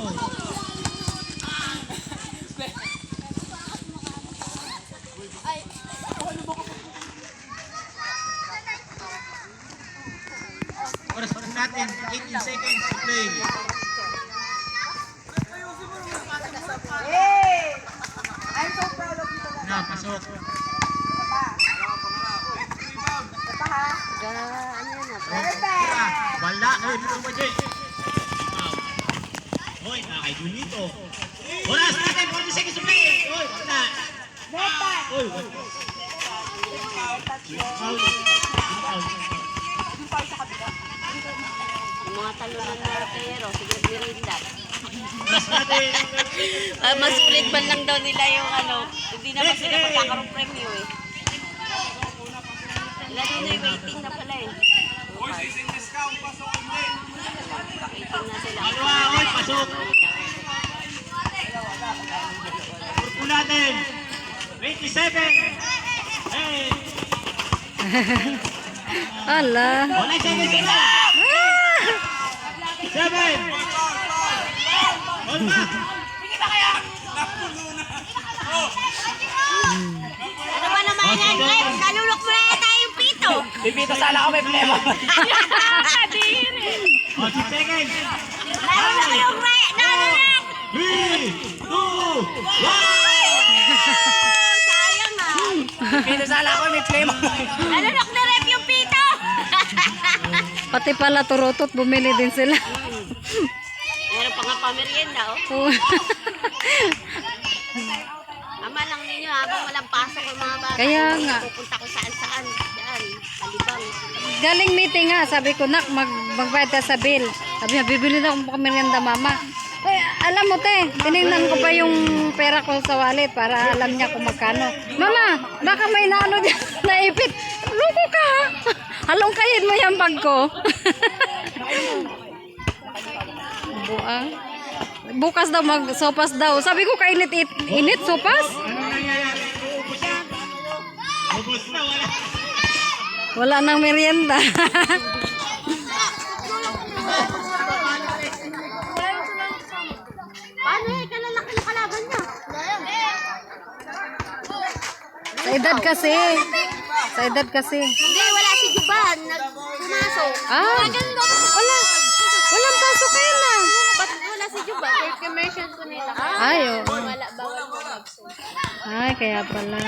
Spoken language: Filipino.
Oras oras natin, 18 seconds to play. Hey! I'm so proud of you. Na, pasok. Ito pa ha? Ga, ano. Perfect! Wala. Hoy, dito nakay Junito. Oras natin, 40 seconds to play. Hoy, wala. Time! Hoy, wala. Foul. Foul. Pa sa kabila. Yung mga talunan na pero, sige mirinda. Oras natin. Ah, mas ulit man lang daw nila yung ano, hindi naman sila magkakaroon premyo eh. Yun na yung waiting na pala eh. Waiting na sila. Hoy, pasok. Natin. 27. Hey. Ala. Wala seconds na. Seven. All back. Ano ba naman yan, Glenn? Nalulok mo na yata yung pito. Pipito sana ako may plema. Oh, six seconds. Nalulok mo yung re... Nalulok! Three, two, one. Sayang ah. Pipito sana ako may plema. Nalulok na rep yung pito. Pati pala turutot, bumili din sila. Meron pa nga pamerienda oh. Oh. Ama lang ninyo habang walang pasok yung mga bata. Kaya nga. Pupunta ko saan saan. Diyan. Malibang. Galing meeting nga, sabi ko, nak, mag magbayad ka sa bill. Sabi niya, bibili na akong merienda mama. Ay, alam mo te, tinignan ko pa yung pera ko sa wallet para alam niya kung magkano. Mama, baka may naano dyan, naipit. Loko ka ha? Halong mo yung bag ko. Buang. Bukas daw mag sopas daw. Sabi ko kainit it, init sopas. Wala nang merienda. Sa edad kasi. Sa edad kasi. Hindi, wala si Juban. Nagpumasok. Ah, wala. Walang pasok kayo na. Ba't wala si Juban? Kaya commercial ko nila. Ay, oo. Wala, bawal absent. Ay, kaya pala.